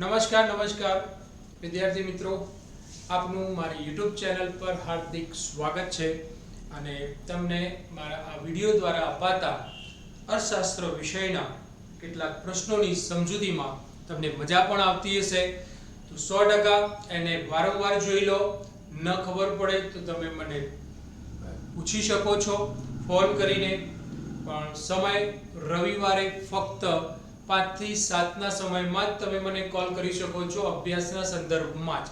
નમસ્કાર નમસ્કાર. વિદ્યાર્થી મિત્રો, આપનું મારી યુટ્યુબ ચેનલ પર હાર્દિક સ્વાગત છે અને તમને મારા આ વીડિયો દ્વારા અપાતા અર્થશાસ્ત્ર વિષયના કેટલાક પ્રશ્નોની સમજૂતીમાં તમને મજા પણ આવતી હશે. તો સો ટકા એને વારંવાર જોઈ લો. ન ખબર પડે તો તમે મને પૂછી શકો છો. ફોન કરીને. પણ સમય રવિવારે ફક્ત પાંચથી સાતના સમયમાં જ તમે મને કોલ કરી શકો છો અભ્યાસના સંદર્ભમાં જ.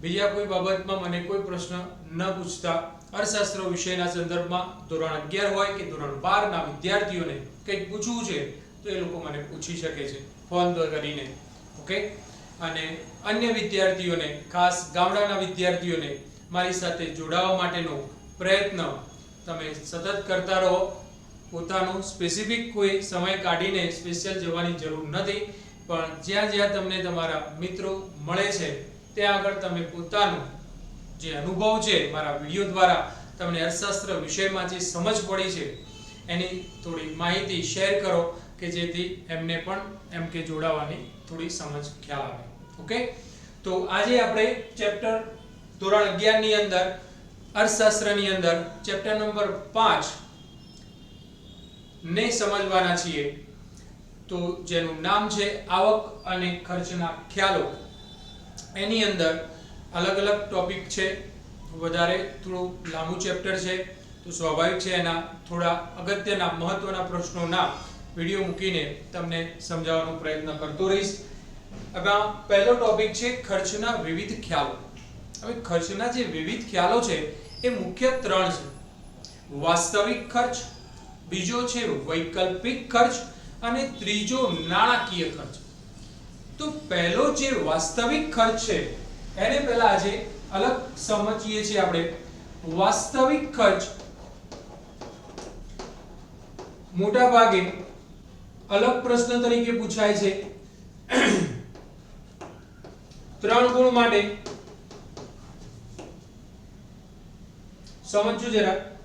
બીજા કોઈ બાબતમાં મને કોઈ પ્રશ્ન ન પૂછતા અર્થશાસ્ત્ર વિષયના સંદર્ભમાં ધોરણ અગિયાર હોય કે ધોરણ બારના વિદ્યાર્થીઓને કંઈક પૂછવું છે, તો એ લોકો મને પૂછી શકે છે ફોન કરીને. ઓકે અને અન્ય વિદ્યાર્થીઓને, ખાસ ગામડાના વિદ્યાર્થીઓને મારી સાથે જોડાવા માટેનો પ્રયત્ન તમે સતત કરતા રહો. પોતાનું સ્પેસિફિક કોઈ સમય કાઢીને સ્પેશિયલ જવાની જરૂર નથી. પણ જ્યાં જ્યાં તમને તમારા મિત્રો મળે છે, ત્યાં આગળ તમે પોતાનું જે અનુભવ છે, મારા વીડિયો દ્વારા તમને અર્થશાસ્ત્ર વિષયમાં જે સમજ પડી છે, એની થોડી માહિતી શેર કરો કે જેથી એમને પણ એમ કે જોડાવાની થોડી સમજ ખ્યાલ આવે. ઓકે તો આજે આપણે ચેપ્ટર ધોરણ અગિયારની અંદર અર્થશાસ્ત્રની અંદર ચેપ્ટર નંબર પાંચ ને સમજવાના છીએ. તો જેનું નામ છે આવક અને ખર્ચના ખ્યાલો. એની અંદર અલગ અલગ ટોપિક છે. વધારે થોડું લાંબુ ચેપ્ટર છે. તો સ્વાભાવિક છે એના થોડા અગત્યના, મહત્વના પ્રશ્નોના વીડિયો મૂકીને તમને સમજાવવાનો પ્રયત્ન કરતો રહીશ. એમાં પહેલો ટોપિક છે ખર્ચના વિવિધ ખ્યાલો. હવે ખર્ચના જે વિવિધ ખ્યાલો છે, એ મુખ્ય ત્રણ છે. વાસ્તવિક ખર્ચ બીજો છે વૈકલ્પિક ખર્ચ અને ત્રીજો નાણાકીય ખર્ચ. તો પહેલો જે વાસ્તવિક ખર્ચ છે, એને પહેલા આજે અલગ સમજીએ છીએ આપણે. વાસ્તવિક ખર્ચ મોટા ભાગે અલગ પ્રશ્ન તરીકે પૂછાય છે. ત્રણ ગુણ માટે. સમજજો જરા.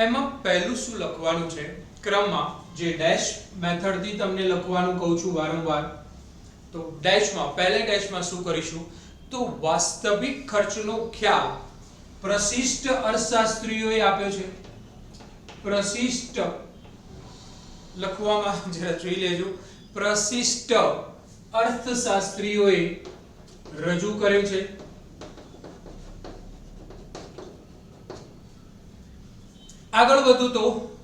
એમાં પહેલું શું લખવાનું છે? ક્રમમાં જે ડેશ મેથડથી તમને લખવાનું કહું છું વારંવાર. તો ડેશમાં પહેલે ડેશમાં શું કરીશું? તો વાસ્તવિક ખર્ચનો ખ્યાલ પ્રશિષ્ટ અર્થશાસ્ત્રીઓએ આપ્યો છે. પ્રશિષ્ટ લખવામાં, જરા જોઈ લેજો. પ્રશિષ્ટ અર્થશાસ્ત્રીઓએ રજૂ કર્યું છે. આગળ વધું તો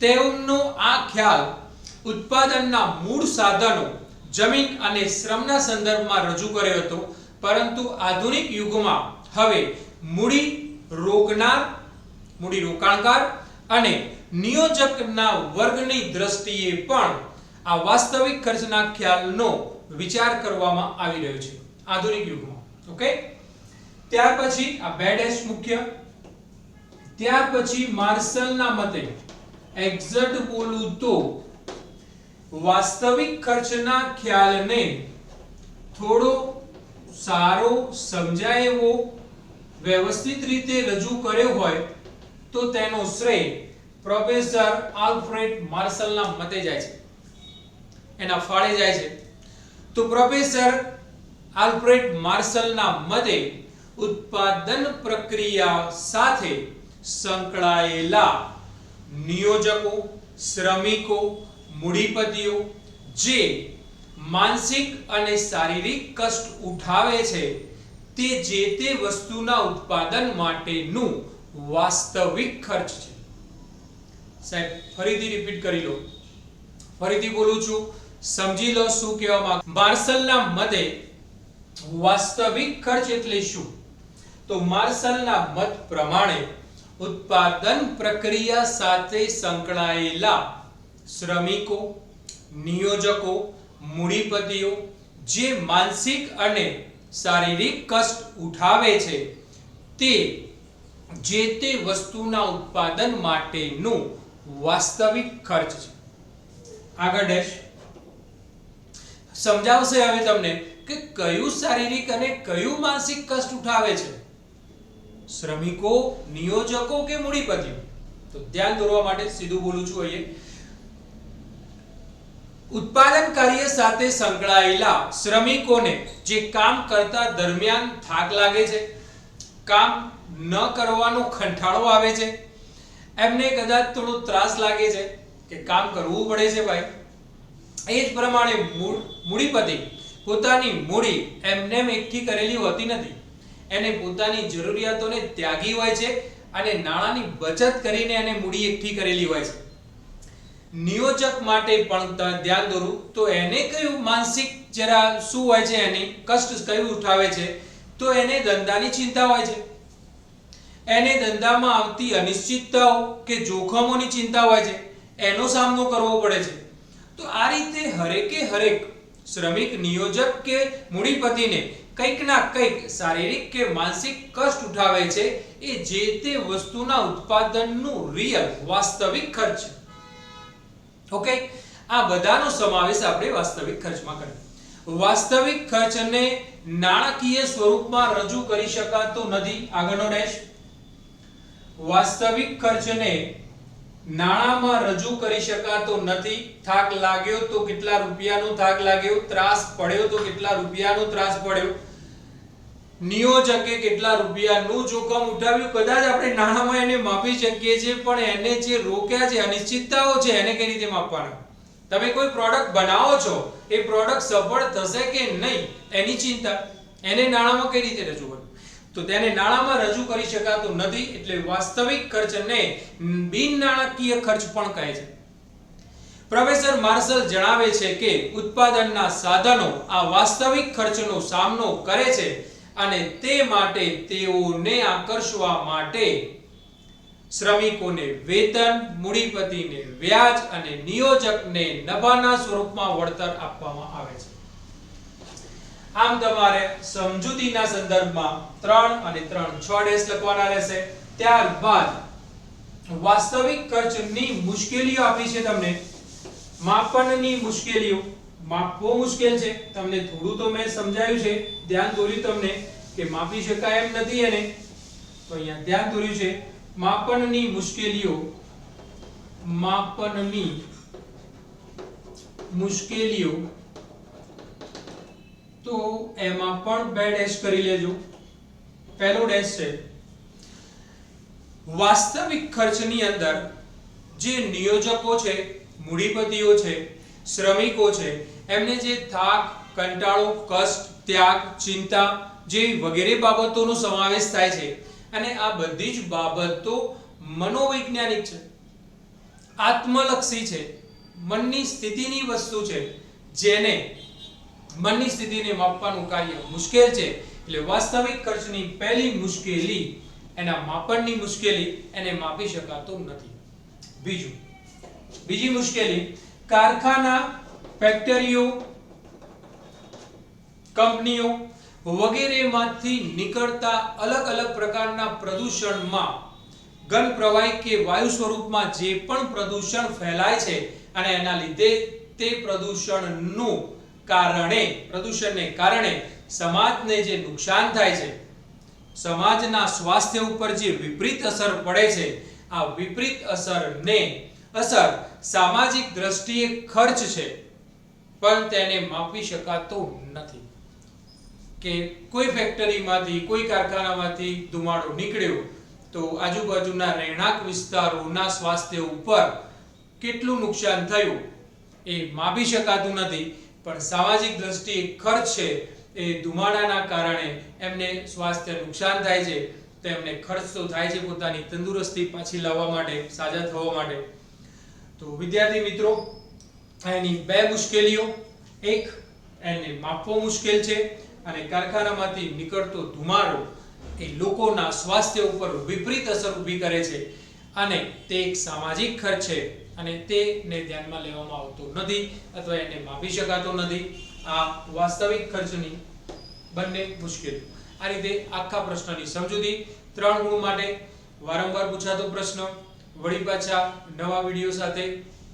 તેમનો આ ખ્યાલ ઉત્પાદનના મૂળ સાધનો, જમીન અને શ્રમના સંદર્ભમાં રજૂ કર્યો હતો. પરંતુ આધુનિક યુગમાં હવે મૂડી રોકનાર, મૂડી રોકાણકાર અને નિયોજકના વર્ગની દ્રષ્ટિએ પણ આ વાસ્તવિક ખર્ચના ખ્યાલનો વિચાર કરવામાં આવી રહ્યો છે આધુનિક યુગમાં. ઓકે? ત્યાર પછી આ બે ડેશ મુખ્ય. ત્યાર પછી માર્શલના મતે એક્ઝેક્ટ બોલું તો, વાસ્તવિક ખર્ચના ખ્યાલને થોડો સારો સમજાય એવો વ્યવસ્થિત રીતે રજૂ કર્યો હોય તો તેનો શ્રેય પ્રોફેસર આલ્ફ્રેડ માર્શલના મતે જાય છે. એના ફાળે જાય છે. તો પ્રોફેસર આલ્ફ્રેડ માર્શલના મતે ઉત્પાદન પ્રક્રિયા સાથે સંકળાયેલા નિયોજકો, શ્રમિકો, મૂડીપતિઓ જે માનસિક અને શારીરિક કષ્ટ ઉઠાવે છે, તે જે તે વસ્તુના ઉત્પાદન માટેનું વાસ્તવિક ખર્ચ છે. સાહેબ, ફરીથી રિપીટ કરી લો. ફરીથી બોલું છું, સમજી લો શું કહેવા માંગ માર્શલના મતે વાસ્તવિક ખર્ચ એટલે શું? તો માર્શલના મત પ્રમાણે ઉત્પાદન પ્રક્રિયા સાથે સંકળાયેલા શ્રમિકો, નિયોજકો, મૂડીપતિઓ જે માનસિક અને શારીરિક કષ્ટ ઉઠાવે છે, તે જે તે વસ્તુના ઉત્પાદન માટેનું વાસ્તવિક ખર્ચ છે. આગળ ડેશ. સમજાવશે હવે તમને કે કયું શારીરિક અને કયું માનસિક કષ્ટ ઉઠાવે છે? શ્રમિકો, નિયોજકો કે મૂડીપતિઓ તો ધ્યાન દોરવા માટે સીધું બોલું છું અહીંયા. ઉત્પાદન કાર્ય સાથે સંકળાયેલા શ્રમિકોને જે કામ કરતા દરમિયાન થાક લાગે છે, કામ ન કરવાનો કંટાળો આવે છે, એમને કદાચ થોડો ત્રાસ લાગે છે કે કામ કરવું પડે છે ભાઈ. એ જ પ્રમાણે મૂડીપતિ પોતાની મૂડી એમને એકઠી કરેલી હોતી નથી. એને પોતાની જરૂરિયાતોને ત્યાગી હોય છે અને નાણાંની બચત કરીને એને મૂડી એકઠી કરેલી હોય છે. નિયોજક માટે પણ ધ્યાન દોરું તો એને કયું માનસિક જરા શું હોય છે એની? કષ્ટ કયું ઉઠાવે છે? તો એને ધંધાની ચિંતા હોય છે. એને ધંધામાં આવતી અનિશ્ચિતતાઓ કે જોખમોની ચિંતા હોય છે. એનો સામનો કરવો પડે છે. તો આ રીતે હરેકે હરેક શ્રમિક, નિયોજક કે મૂડીપતિને કંઈક ના કંઈક શારીરિક કે માનસિક કષ્ટ ઉઠાવે છે, એ જે તે વસ્તુના ઉત્પાદનનું રિયલ વાસ્તવિક ખર્ચ. ઓકે આ બધાનો સમાવેશ આપણે વાસ્તવિક ખર્ચમાં કરીએ. વાસ્તવિક ખર્ચને નાણાકીય સ્વરૂપમાં રજૂ કરી શકાતો નથી. આગળનો ડેશ વાસ્તવિક ખર્ચને નાણાંમાં રજૂ કરી શકાતો નથી. થાક લાગ્યો તો કેટલા રૂપિયાનો થાક લાગ્યો? ત્રાસ પડ્યો તો કેટલા રૂપિયાનો ત્રાસ પડ્યો? નિયોજકે કેટલા રૂપિયાનું જોખમ ઉઠાવ્યું? કદાચ આપણે નાણાંમાં એને માપી શકીએ છીએ, પણ એને જે રોક્યા છે, અનિશ્ચિતતાઓ છે, એને કઈ રીતે માપવાના? તમે કોઈ પ્રોડક્ટ બનાવો છો, એ પ્રોડક્ટ સફળ થશે કે નહીં, એની ચિંતા. એને નાણામાં કઈ રીતે રજૂ કરવું? તો તેને નાણાંમાં રજૂ કરી શકાતું નથી એટલે વાસ્તવિક ખર્ચને બિન નાણાકીય ખર્ચ પણ કહે છે. પ્રોફેસર માર્શલ જણાવે છે કે ઉત્પાદનના સાધનો આ વાસ્તવિક ખર્ચનો સામનો કરે છે અને તે માટે તેઓને આકર્ષવા માટે શ્રમિકોને વેતન, મૂડીપતિને વ્યાજ અને નિયોજકને નફાના સ્વરૂપમાં વળતર આપવામાં આવે છે. આમ તમારે સમજૂતીના સંદર્ભમાં ત્રણ અને ત્રણ છ ડેશ લખવાના રહેશે. ત્યારબાદ વાસ્તવિક ખર્ચની મુશ્કેલીઓ આપી છે તમને. માપનની મુશ્કેલીઓ. માપવો મુશ્કેલ છે. તમને થોડું તો મેં સમજાવ્યું છે. ધ્યાન દોર્યું તમને કે માપી શકાય એમ નથી એને. તો અહીંયા ધ્યાન દોર્યું છે. માપનની મુશ્કેલીઓ. માપનની મુશ્કેલીઓ. તો એમાં પણ બે ડેશ કરી લેજો. પહેલો ડેશ છે, વાસ્તવિક ખર્ચની અંદર જે નિયોજકો છે, મૂડીપતિઓ છે, શ્રમિકો છે, એમને જે થાક, કંટાળો, કષ્ટ, ત્યાગ, ચિંતા જે વગેરે બાબતોનો સમાવેશ થાય છે અને આ બધી જ બાબતો મનોવૈજ્ઞાનિક છે. આત્મલક્ષી છે. મનની સ્થિતિની વસ્તુ છે જેને મનની સ્થિતિને માપવાનું કાર્ય મુશ્કેલ છે. એટલે વાસ્તવિક ખર્ચની પહેલી મુશ્કેલી, એના માપનની મુશ્કેલી, એને માપી શકાતું નથી. બીજું, બીજી મુશ્કેલી, કારખાના, ફેક્ટરીઓ, કંપનીઓ વગેરેમાંથી નીકળતા અલગ અલગ પ્રકારના પ્રદૂષણમાં ઘન પ્રવાહી કે વાયુ સ્વરૂપમાં જે પણ પ્રદૂષણ ફેલાય છે અને એના લીધે તે પ્રદૂષણનું કારણે, પ્રદૂષણને કારણે સમાજને જે નુકસાન થાય છે, સમાજના સ્વાસ્થ્ય ઉપર જે વિપરીત અસર પડે છે, આ વિપરીત અસરને અસર સામાજિક દ્રષ્ટિએ ખર્ચ છે, પણ તેને માપી શકાતો નથી. કે કોઈ ફેક્ટરીમાંથી, કોઈ કારખાનામાંથી ધુમાડો નીકળ્યો, તો આજુબાજુના રહેણાંક વિસ્તારોના સ્વાસ્થ્ય ઉપર કેટલું નુકસાન થયું, એ માપી શકાતું નથી. પણ સામાજિક દ્રષ્ટિએ ખર્ચ છે, એ ધુમાડાના કારણે એમને સ્વાસ્થ્ય નુકસાન થાય છે, તો એમને ખર્ચ તો થાય છે પોતાની તંદુરસ્તી પાછી લાવવા માટે, સાજા થવા માટે. તો વિદ્યાર્થી મિત્રો, એની બે મુશ્કેલીઓ. એક, એને માપવો મુશ્કેલ છે અને કારખાનામાંથી નીકળતો ધુમાડો એ લોકોના સ્વાસ્થ્ય ઉપર વિપરીત અસર ઊભી કરે છે. અને તે એક સામાજિક ખર્ચ છે. અને તેને ધ્યાનમાં લેવામાં આવતો નથી અથવા એને માપી શકાતો નથી. આ વાસ્તવિક ખર્ચની બંને મુશ્કેલી. આ રીતે આખા પ્રશ્નની સમજૂતી ત્રણ ગુણ માટે વારંવાર પૂછાતો પ્રશ્ન. વળી પાછા નવા વીડિયો સાથે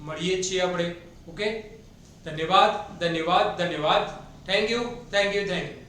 મળીએ છીએ આપણે. ઓકે? ધન્યવાદ ધન્યવાદ ધન્યવાદ. Thank you thank you thank you